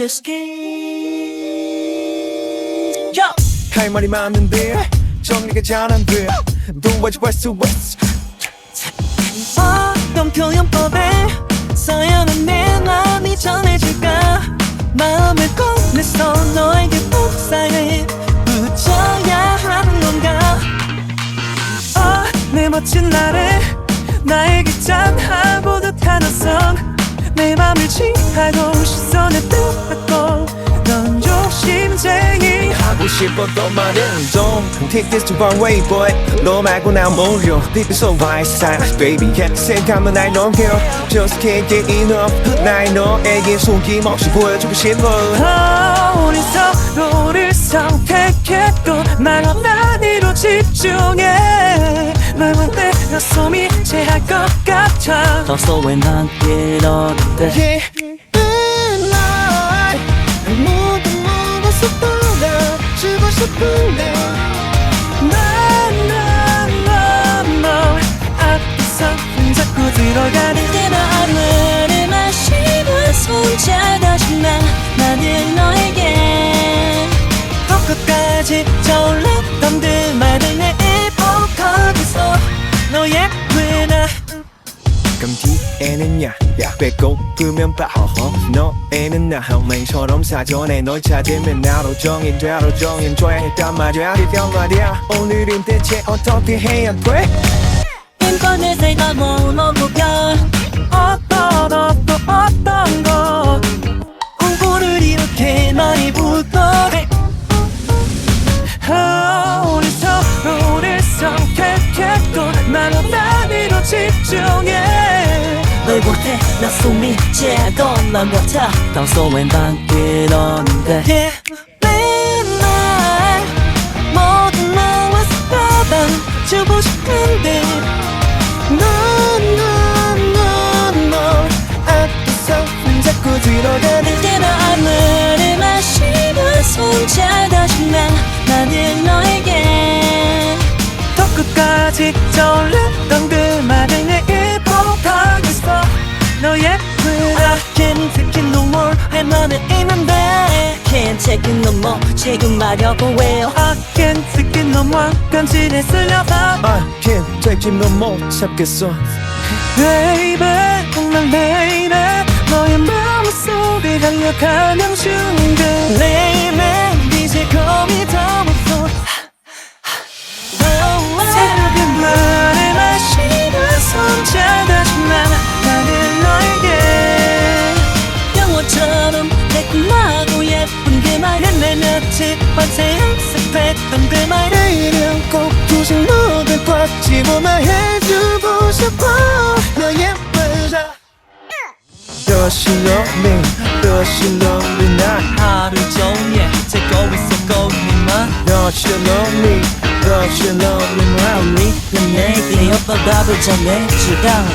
just keep Yo! 할 말이 많은데 정리가 잘 안 돼. 도와줘 to West. 어떤 표현법에 써야만 내 마음이 전해질까 마음을 꺼내서 너에게 복사해 붙여야 하는 건가 어, 내 멋진 나를 나에게 어성 내 맘을 취하고 시선에 뜯고 넌 욕심쟁이 하고 싶었던 말은 Don't take this the wrong way boy 너 말고 난 몰려 Deep so right side baby can't 생각하면 I don't care Just can't get enough 나의 너에게 속임없이 보여주고 싶어 어, 우리 서로를 선택했고 말한 단위로 집중해 널때 숨이 채할 것 같아. 평소에 난 이러는데. Yeah Moonlight 모두 먹어서 떠나주고 싶은데. 난난난너 앞에서 자꾸 들어가는 그대로 하루를 마시고 손 잡아준 나 나는 너에게. 또 끝까지 저올랐 그럼 뒤에는 야, 야 배고프면 봐 허허. 너에는 나 헬맹처럼 사전에 널 찾으면 나로 정인 되로 정인. 줘야 했단 말이야. 이런 말이야 오늘은 대체 어떻게 해야 돼? 인권을 새가 머물러 어떤 어떤 어떤 것 홍보를 이렇게 많이 부탁해 아, 우리 서로를 선택했고 나는 집중해. 널볼때 나 숨이 채던 것 같아 평소엔 난 이러는데. Yeah, 맘에 있는데 Can't take it no more 지금 말려고 해요 I can't take it no more 간신히 쓸려봐 I can't take it no more 참겠어 Baby 정말 baby 너의 마음속에 강력한 순간 내 며칠 어제 연습했던 그 말. 내일은 꼭 조식 먹을 것 집어만 해주고 싶어 너 예쁘다 Does she love me? Does she love me not? 하루 종일 듣고 있었고 니만 Does she love me? Does she love me not? 난 내게 어떤 답을 전해주라